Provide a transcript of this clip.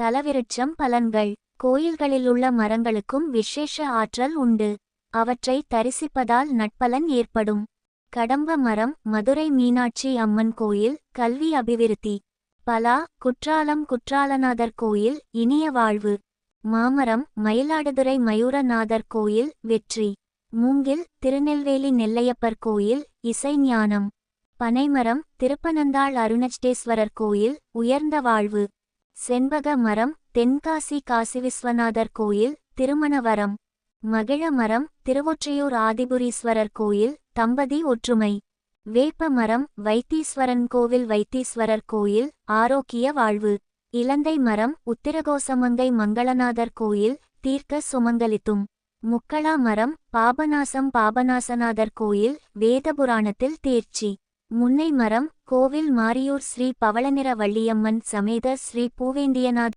தலவிருட்சம் பலன்கள். கோயில்களிலுள்ள மரங்களுக்கும் விசேஷ ஆற்றல் உண்டு. அவற்றை தரிசிப்பதால் நட்பலன் ஏற்படும். கடம்ப மரம் மதுரை மீனாட்சி அம்மன் கோயில் கல்வி அபிவிருத்தி. பலா குற்றாலம் குற்றாலநாதர் கோயில் இனிய வாழ்வு. மாமரம் மயிலாடுதுறை மயூரநாதர் கோயில் வெற்றி. மூங்கில் திருநெல்வேலி நெல்லையப்பர் கோயில் இசைஞானம் பனைமரம் திருப்பனந்தாள் அருணச்சேஸ்வரர் கோயில் உயர்ந்த வாழ்வு. செண்பக மரம் தென்காசி காசி விஸ்வநாதர் கோயில் திருமணவரம். மகிழ மரம் திருவொற்றியூர் ஆதிபுரீஸ்வரர் கோயில் தம்பதி ஒற்றுமை. வேப்ப மரம் வைத்தீஸ்வரன் கோவில் வைத்தீஸ்வரர் கோயில் ஆரோக்கிய வாழ்வு. இலந்தை மரம் உத்திரகோசமங்கை மங்களநாதர் கோயில் தீர்க்க சுமங்கலித்தும். முக்களா மரம் பாபநாசம் பாபநாசநாதர் கோயில் வேதபுராணத்தில் தேர்ச்சி. முன்னை மரம் கோவில் மாரியூர் ஸ்ரீ பவளநிற வள்ளியம்மன் சமேத ஸ்ரீ பூவேந்தியநாத்